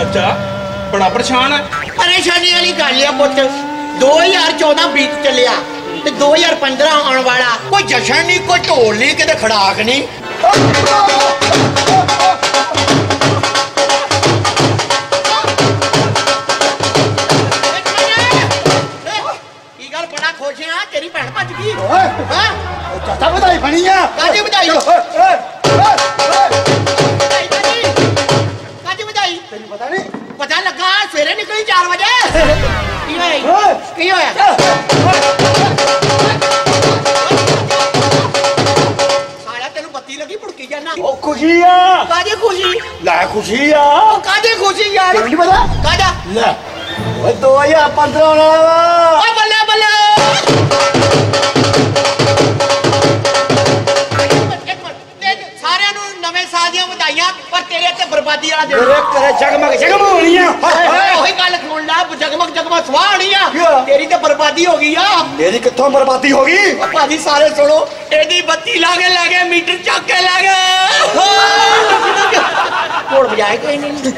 ਚਾਚਾ। ਬੜਾ ਪਰੇਸ਼ਾਨ ਹੈ ਪਰੇਸ਼ਾਨੀ ਵਾਲੀ ਗੱਲ ਆ ਪੁੱਤ। 2014 ਬੀਤ ਚੱਲਿਆ ਤੇ 2015 ਆਉਣ ਵਾਲਾ। ਕੋਈ ਜਸ਼ਨ ਨਹੀਂ ਕੋਈ ਢੋਲ ਨਹੀਂ ਕਿਤੇ ਖੜਾਕ ਨਹੀਂ। ਕੀ ਗੱਲ ਬੜਾ ਖੁਸ਼ ਆ? ਤੇਰੀ ਭੈਣ ਭੱਜ ਗਈ। ਓਏ। ਹਾਂ? ਚਾਚਾ ਵਧਾਈ ਬਣੀ ਆ। ਕਾਹਦੀ ਵਧਾਈ? ਪਤਾ ਨਹੀਂ ਪਤਾ ਲੱਗਾ ਸਵੇਰੇ ਨਿਕਲੀ 4 ਵਜੇ। ਕੀ ਹੋਇਆ ਈ? ਓਏ। ਕੀ ਹੋਇਆ? ਸਾਲਾ ਤੈਨੂੰ ਬੱਤੀ ਲੱਗੀ ਭੁੜਕੀ ਜਾਣਾ ਉਹ ਖੁਸ਼ੀ ਆ। ਕਾਹਦੀ ਖੁਸ਼ੀ? ਲੈ ਖੁਸ਼ੀ ਆ। ਉਹ ਕਾਹਦੀ ਖੁਸ਼ੀ ਯਾਰ? ਤੈਨੂੰ ਨਹੀਂ ਪਤਾ? ਕਾਹਦਾ? ਲੈ। ਓਏ 2015 ਵਾਲਾ ਵਾ। ਨਵੇਂ ਸਾਲ ਦੀਆਂ ਵਧਾਈਆਂ ਪਰ ਤੇਰੇ ਤੇ ਬਰਬਾਦੀ ਵਾਲਾ ਦਿਨ ਤੇਰੇ ਤੇਰੇ ਜਗਮਗ ਜਗਮਗ ਹੋਣੀ ਆ। ਹਾਏ। ਉਹੀ ਗੱਲ ਸੁਣ ਲੈ ਜਗਮਗ ਜਗਮਗ ਸਵਾਹ ਹੋਣੀ ਆ? ਤੇਰੀ ਤੇ ਬਰਬਾਦੀ ਹੋ ਗਈ ਆ। ਮੇਰੀ ਕਿੱਥੋਂ ਬਰਬਾਦੀ ਹੋ ਗਈ? ਭਾਜੀ ਸਾਰੇ ਸੁਣੋ ਇਹਦੀ ਬੱਤੀ ਲਾ ਕੇ ਲੈ ਗਏ ਮੀਟਰ ਚੱਕ ਕੇ ਲੈ ਗਏ। ਕੋੜ ਵਜਾਏ ਕੋਈ ਨਹੀਂ।